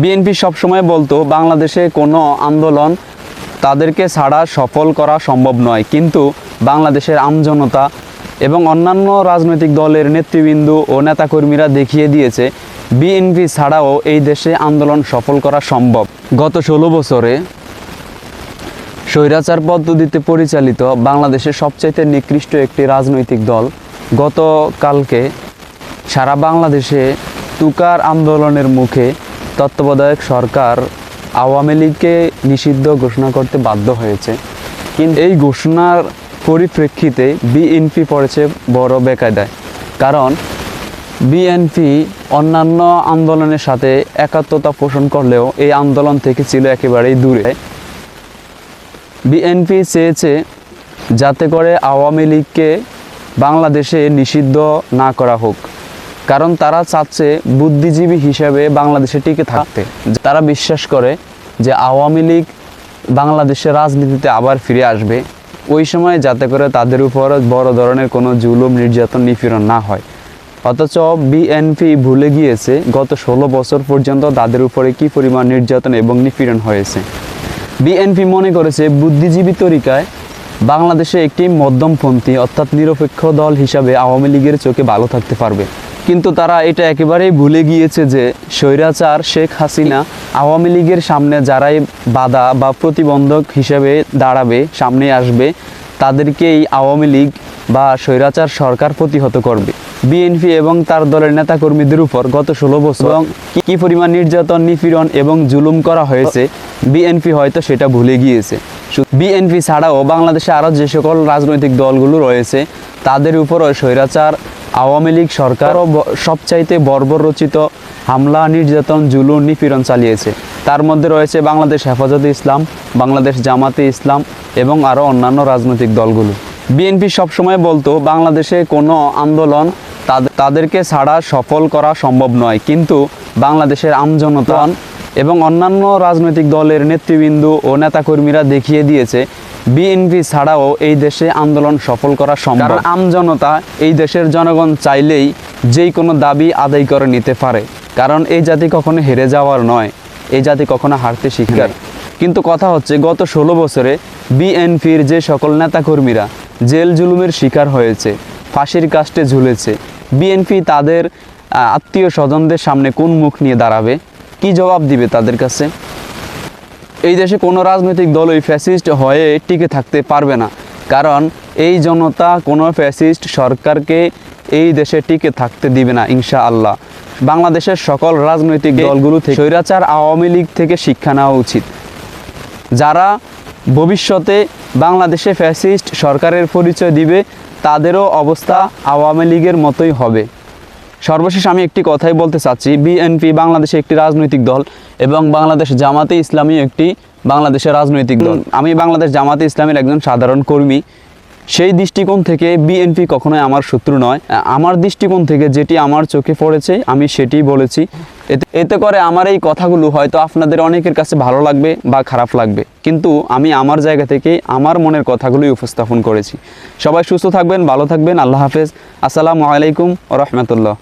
BNP সবসময় বলতো, বাংলাদেশে কোনো আন্দোলন তাদেরকে ছাড়া সফল করা সম্ভব নয়। কিন্তু বাংলাদেশের আমজনতা এবং অন্যান্য রাজনৈতিক দলের নেতৃবৃন্দ ও নেতাকর্মীরা দেখিয়ে দিয়েছে, বিএনপি ছাড়াও এই দেশে আন্দোলন সফল করা সম্ভব। গত ষোলো বছরে স্বৈরাচার পদ্ধতিতে পরিচালিত বাংলাদেশের সবচাইতে নিকৃষ্ট একটি রাজনৈতিক দল গতকালকে সারা বাংলাদেশে তুকার আন্দোলনের মুখে তত্ত্বাবধায়ক সরকার আওয়ামী লীগকে নিষিদ্ধ ঘোষণা করতে বাধ্য হয়েছে। কিন্তু এই ঘোষণার পরিপ্রেক্ষিতে বিএনপি পড়েছে বড় বেকায়দায়। কারণ বিএনপি অন্যান্য আন্দোলনের সাথে একাত্মতা পোষণ করলেও এই আন্দোলন থেকে ছিল একেবারেই দূরে। বিএনপি চেয়েছে যাতে করে আওয়ামী লীগকে বাংলাদেশে নিষিদ্ধ না করা হোক। কারণ তারা চাচ্ছে বুদ্ধিজীবী হিসেবে বাংলাদেশে টিকে থাকতে। তারা বিশ্বাস করে যে আওয়ামী লীগ বাংলাদেশের রাজনীতিতে আবার ফিরে আসবে। ওই সময় যাতে করে তাদের উপর বড় ধরনের কোনো জুলুম, নির্যাতন, নিপীড়ন না হয়। অথচ বিএনপি ভুলে গিয়েছে গত ষোলো বছর পর্যন্ত তাদের উপরে কী পরিমাণ নির্যাতন এবং নিপীড়ন হয়েছে। বিএনপি মনে করেছে বুদ্ধিজীবী তরিকায় বাংলাদেশে একটি মধ্যমপন্থী অর্থাৎ নিরপেক্ষ দল হিসাবে আওয়ামী লীগের চোখে ভালো থাকতে পারবে। কিন্তু তারা এটা একেবারেই ভুলে গিয়েছে যে স্বৈরাচার শেখ হাসিনা আওয়ামী লীগের সামনে যারাই বাধা বা প্রতিবন্ধক হিসেবে দাঁড়াবে সামনে আসবে তাদেরকেই আওয়ামী লীগ বা স্বৈরাচার সরকার প্রতিহত করবে। বিএনপি এবং তার দলের নেতাকর্মীদের উপর গত ষোলো বছর এবং কি- কি পরিমাণ নির্যাতন নিপীড়ন এবং জুলুম করা হয়েছে বিএনপি হয়তো সেটা ভুলে গিয়েছে। বিএনপি ছাড়াও বাংলাদেশে আরও যে সকল রাজনৈতিক দলগুলো রয়েছে তাদের উপরও স্বৈরাচার আওয়ামী লীগ সরকারও সবচাইতে বর্বরচিত হামলা, নির্যাতন, জুলুম, নিপীড়ন চালিয়েছে। তার মধ্যে রয়েছে বাংলাদেশ হেফাজতে ইসলাম, বাংলাদেশ জামাতে ইসলাম এবং আরও অন্যান্য রাজনৈতিক দলগুলো। বিএনপি সবসময় বলতো, বাংলাদেশে কোনো আন্দোলন তাদের- তাদেরকে ছাড়া সফল করা সম্ভব নয়, কিন্তু বাংলাদেশের আমজনতা এবং অন্যান্য রাজনৈতিক দলের নেতৃবৃন্দ ও নেতাকর্মীরা দেখিয়ে দিয়েছে বিএনপি ছাড়াও এই দেশে আন্দোলন সফল করা সম্ভব। আমজনতা এই দেশের জনগণ চাইলেই যেই কোনো দাবি আদায় করে নিতে পারে। কারণ এই জাতি কখনো হেরে যাওয়ার নয়, এই জাতি কখনো হারতে শিখে কিন্তু কথা হচ্ছে, গত ষোলো বছরে বিএনপির যে সকল নেতাকর্মীরা জেল জুলুমের শিকার হয়েছে, ফাঁসির কাস্টে ঝুলেছে বিএনপি তাদের আত্মীয় স্বজনদের সামনে কোন মুখ নিয়ে দাঁড়াবে? কি জবাব দিবে তাদের কাছে? এই দেশে কোনো রাজনৈতিক দলই ফ্যাসিস্ট হয়ে টিকে থাকতে পারবে না। কারণ এই জনতা কোনো ফ্যাসিস্ট সরকারকে এই দেশে টিকে থাকতে দিবে না ইনশা আল্লাহ বাংলাদেশের সকল রাজনৈতিক দলগুলো থেকে স্বৈরাচার আওয়ামী লীগ থেকে শিক্ষা নেওয়া উচিত। যারা ভবিষ্যতে বাংলাদেশে ফ্যাসিস্ট সরকারের পরিচয় দিবে তাদেরও অবস্থা আওয়ামী লীগের মতোই হবে। সর্বশেষ আমি একটি কথাই বলতে চাচ্ছি বিএনপি বাংলাদেশে একটি রাজনৈতিক দল এবং বাংলাদেশ জামাতে ইসলামী একটি বাংলাদেশের রাজনৈতিক দল। আমি বাংলাদেশ জামাতে ইসলামের একজন সাধারণ কর্মী। সেই দৃষ্টিকোণ থেকে বিএনপি কখনোই আমার শত্রু নয়। আমার দৃষ্টিকোণ থেকে যেটি আমার চোখে পড়েছে আমি সেটি বলেছি। এতে এতে করে আমার এই কথাগুলো হয়তো আপনাদের অনেকের কাছে ভালো লাগবে বা খারাপ লাগবে। কিন্তু আমি আমার জায়গা থেকে আমার মনের কথাগুলোই উপস্থাপন করেছি। সবাই সুস্থ থাকবেন ভালো থাকবেন আল্লাহ হাফেজ। আসসালামু আলাইকুম রহমতুল্লাহ।